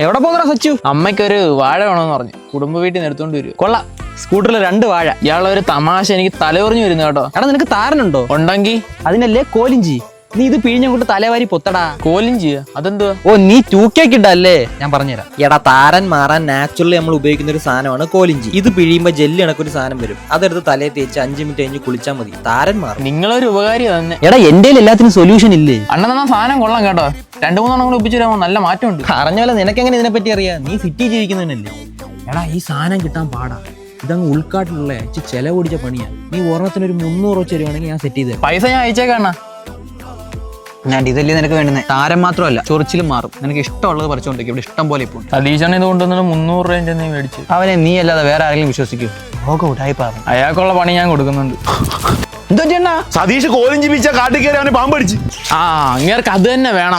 എവിടെ പോകുന്ന സച്ചു? അമ്മയ്ക്ക് ഒരു വാഴ വേണമെന്ന് പറഞ്ഞു. കുടുംബ വീട്ടിൽ നിന്ന് വരും. കൊള്ളാം. സ്കൂട്ടറിൽ രണ്ട് വാഴ. ഇയാളൊരു തമാശ എനിക്ക് തലയുറിഞ്ഞു വരുന്നു കേട്ടോ. എടാ നിനക്ക് താരനുണ്ടോ? ഉണ്ടെങ്കിൽ അതിനല്ലേ കോലിഞ്ചി. നീ ഇത് പിഴിഞ്ഞങ്ങോട്ട് തലവാരി പൊത്തടാ. കോലും ചെയ്യ. അതെന്തുവാ? ഓ നീ കേക്കിട്ടല്ലേ ഞാൻ പറഞ്ഞുതരാം. എടാ താരൻ മാറാൻ നാച്ചുറലി നമ്മൾ ഉപയോഗിക്കുന്ന ഒരു സാധനമാണ് കോലിഞ്ചി. ഇത് പിഴിയുമ്പോൾ ജെല്ലി കണക്കൊരു സാധനം വരും. അതെടുത്ത് തലയെ തേച്ച് അഞ്ച് മിനിറ്റ് കഴിഞ്ഞ് കുളിച്ചാൽ മതി. താരൻ മാറും. നിങ്ങളൊരു ഉപകാരി തന്നെ. എടാ എന്റെ എല്ലാത്തിനും സൊല്യൂഷൻ ഇല്ലേ? അണ്ണൻ തന്ന സാധനം കൊള്ളാം കേട്ടോ. രണ്ടു മൂന്നെണ്ണം കൂടെ ഒപ്പിച്ചു തരാമോ? നല്ല മാറ്റമുണ്ട്. പറഞ്ഞ പോലെ നിനക്കെങ്ങനെ ഇതിനെപ്പറ്റി അറിയാം? നീ സിറ്റി ജീവിക്കുന്നവനല്ലേ. എടാ ഈ സാധനം കിട്ടാൻ പാടാ. ഇതങ്ങ് ഉൾക്കാട്ടിലുള്ള ചെലവ് പിടിച്ച പണിയാ. നീ ഒരെണ്ണത്തിന് ഒരു മുന്നൂറ് വെച്ച് തരുവാണെങ്കിൽ ഞാൻ സെറ്റ് ചെയ്ത് പൈസ ഞാൻ അയച്ചേക്കണ്ണ ഞാൻ ഇതല്ലേ നിനക്ക് വേണ്ടുന്നത് താരം മാത്രമല്ല ചൊറിച്ചിലും മാറും. നിനക്ക് ഇഷ്ടമുള്ളത് പറിച്ചുകൊണ്ടിരിക്കും ഇവിടെ ഇഷ്ടം പോലെ ഇപ്പോൾ സതീശണ്ണ ഇത് കൊണ്ടുവന്നിട്ട് മുന്നൂറ് രൂപ നീ മേടിച്ചു. അവനെ നീ അല്ലാതെ വേറെ ആരെങ്കിലും വിശ്വസിക്കൂ? ലോകം പാ. അയാൾക്കുള്ള പണി ഞാൻ കൊടുക്കുന്നുണ്ട്. എന്തോ ചേട്ടാ സതീഷ് കോലിഞ്ചി പീച്ച കാട്ടിൽ കയറി അവന് പാമ്പടിച്ച് ആ അങ്ങേർക്ക് അത് തന്നെ വേണം.